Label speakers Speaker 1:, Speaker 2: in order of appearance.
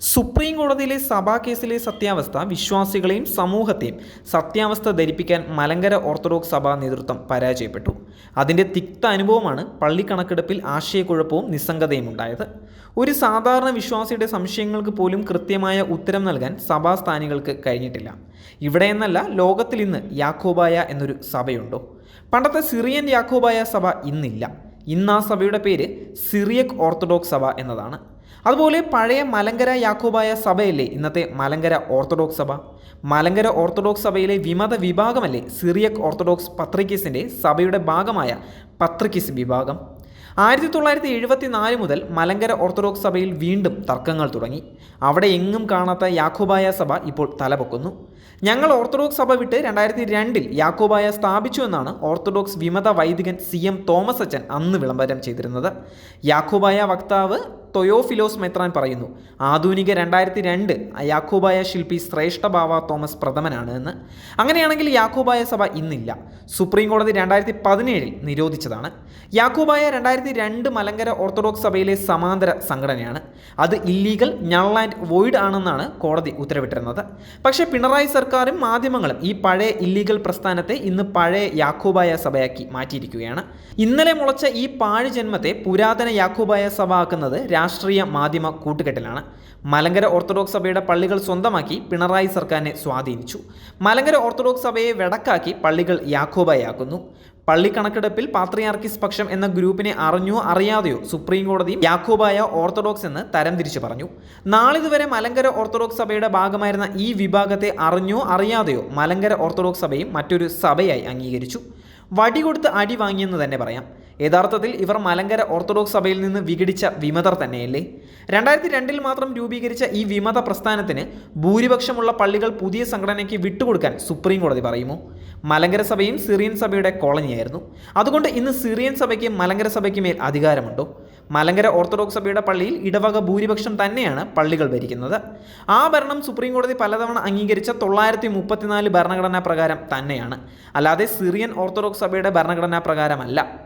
Speaker 1: Supreme കോടതിയിലെ സഭാ കേസിലെ സത്യാവസ്ഥ വിശ്വാസികളെയും സമൂഹത്തെയും സത്യാവസ്ഥ ധരിപ്പിക്കാൻ മലങ്കര ഓർത്തഡോക്സ് സഭാ നേതൃത്വം പരാജയപ്പെട്ടു. അതിന്റെ തിക്ത അനുഭവമാണ് പള്ളിക്കണക്കെടുപ്പിൽ ആശയക്കുഴപ്പവും നിസ്സംഗതയും ഉണ്ടായത്. ഒരു സാധാരണ വിശ്വാസിയുടെ സംശയങ്ങൾക്ക് പോലും കൃത്യമായ ഉത്തരം നൽകാൻ സഭാസ്ഥാനികൾക്ക് കഴിഞ്ഞിട്ടില്ല. ഇവിടെ എന്നല്ല ലോകത്തിൽ ഇന്ന് യാക്കോബായ എന്നൊരു സഭയുണ്ടോ? പണ്ടത്തെ സിറിയൻ യാക്കോബായ സഭ ഇന്നില്ല. ഇന്ന് ആ സഭയുടെ പേര് സിറിയക് ഓർത്തഡോക്സ് സഭ എന്നതാണ്. അതുപോലെ പഴയ മലങ്കര യാക്കോബായ സഭയല്ലേ ഇന്നത്തെ മലങ്കര ഓർത്തഡോക്സ് സഭ? മലങ്കര ഓർത്തഡോക്സ് സഭയിലെ വിമത വിഭാഗമല്ലേ സിറിയക് ഓർത്തഡോക്സ് പത്രിക്കീസിന്റെ സഭയുടെ ഭാഗമായ പത്രിക്കീസ് വിഭാഗം? ആയിരത്തി തൊള്ളായിരത്തി എഴുപത്തി നാല് മുതൽ മലങ്കര ഓർത്തഡോക്സ് സഭയിൽ വീണ്ടും തർക്കങ്ങൾ തുടങ്ങി. അവിടെ എങ്ങും കാണാത്ത യാക്കോബായ സഭ ഇപ്പോൾ തലപൊക്കുന്നു. ഞങ്ങൾ ഓർത്തഡോക്സ് സഭ വിട്ട് രണ്ടായിരത്തി രണ്ടിൽ യാക്കോബായ സ്ഥാപിച്ചു എന്നാണ് ഓർത്തഡോക്സ് വിമത വൈദികൻ സി എം തോമസ് അച്ചൻ അന്ന് വിളംബരം ചെയ്തിരുന്നത്. യാക്കോബായ വക്താവ് തൊയോഫിലോസ് മെത്രാൻ പറയുന്നു. ആധുനിക രണ്ടായിരത്തി രണ്ട് യാക്കോബായ ശില്പി ശ്രേഷ്ഠ ബാവ തോമസ് പ്രഥമനാണ് എന്ന്. അങ്ങനെയാണെങ്കിൽ യാക്കോബായ സഭ ഇന്നില്ല. സുപ്രീം കോടതി രണ്ടായിരത്തി പതിനേഴിൽ നിരോധിച്ചതാണ്. യാക്കോബായ രണ്ടായിരത്തി രണ്ട് മലങ്കര ഓർത്തഡോക്സ് സഭയിലെ സമാന്തര സംഘടനയാണ്. അത് ഇല്ലീഗൽ ഞൾ ആൻഡ് വോയിഡ് ആണെന്നാണ് കോടതി ഉത്തരവിട്ടിരുന്നത്. പക്ഷേ പിണറായി സർക്കാരും മാധ്യമങ്ങളും ഈ പഴയ ഇല്ലീഗൽ പ്രസ്ഥാനത്തെ ഇന്ന് പഴയ യാക്കോബായ സഭയാക്കി മാറ്റിയിരിക്കുകയാണ്. ഇന്നലെ മുളച്ച ഈ പാഴ് ജന്മത്തെ പുരാതന യാക്കോബായ സഭ ആക്കുന്നത് രാഷ്ട്രീയ മാധ്യമ കൂട്ടുകെട്ടിലാണ്. മലങ്കര ഓർത്തഡോക്സ് സഭയുടെ പള്ളികൾ സ്വന്തമാക്കി പിണറായി സർക്കാരിനെ സ്വാധീനിച്ചു. മലങ്കര ഓർത്തഡോക്സ് സഭയെ വെടക്കാക്കി പള്ളികൾ യാക്കോബായാക്കുന്നു. പള്ളി കണക്കെടുപ്പിൽ പാത്രിയാർക്കിസ് പക്ഷം എന്ന ഗ്രൂപ്പിനെ അറിഞ്ഞോ അറിയാതെയോ സുപ്രീം കോടതി യാക്കോബായ ഓർത്തഡോക്സ് എന്ന് തരംതിരിച്ചു പറഞ്ഞു. നാളിതുവരെ മലങ്കര ഓർത്തഡോക്സ് സഭയുടെ ഭാഗമായിരുന്ന ഈ വിഭാഗത്തെ അറിഞ്ഞോ അറിയാതെയോ മലങ്കര ഓർത്തഡോക്സ് സഭയും മറ്റൊരു സഭയായി അംഗീകരിച്ചു. വടി കൊടുത്ത് അടി വാങ്ങിയെന്ന് തന്നെ പറയാം. യഥാർത്ഥത്തിൽ ഇവർ മലങ്കര ഓർത്തഡോക്സ് സഭയിൽ നിന്ന് വിഘടിച്ച വിമതർ തന്നെയല്ലേ? രണ്ടായിരത്തി രണ്ടിൽ മാത്രം രൂപീകരിച്ച ഈ വിമത പ്രസ്ഥാനത്തിന് ഭൂരിപക്ഷമുള്ള പള്ളികൾ പുതിയ സംഘടനയ്ക്ക് വിട്ടുകൊടുക്കാൻ സുപ്രീം കോടതി പറയുമോ? മലങ്കര സഭയും സിറിയൻ സഭയുടെ കോളനിയായിരുന്നു. അതുകൊണ്ട് ഇന്ന് സിറിയൻ സഭയ്ക്ക് മലങ്കര സഭയ്ക്ക് മേൽ അധികാരമുണ്ടോ? മലങ്കര ഓർത്തഡോക്സ് സഭയുടെ പള്ളിയിൽ ഇടവക ഭൂരിപക്ഷം തന്നെയാണ് പള്ളികൾ ഭരിക്കുന്നത്. ആ ഭരണം സുപ്രീം കോടതി പലതവണ അംഗീകരിച്ച തൊള്ളായിരത്തി മുപ്പത്തിനാല് ഭരണഘടനാ പ്രകാരം തന്നെയാണ്. അല്ലാതെ സിറിയൻ ഓർത്തഡോക്സ് സഭയുടെ ഭരണഘടനാ പ്രകാരമല്ല.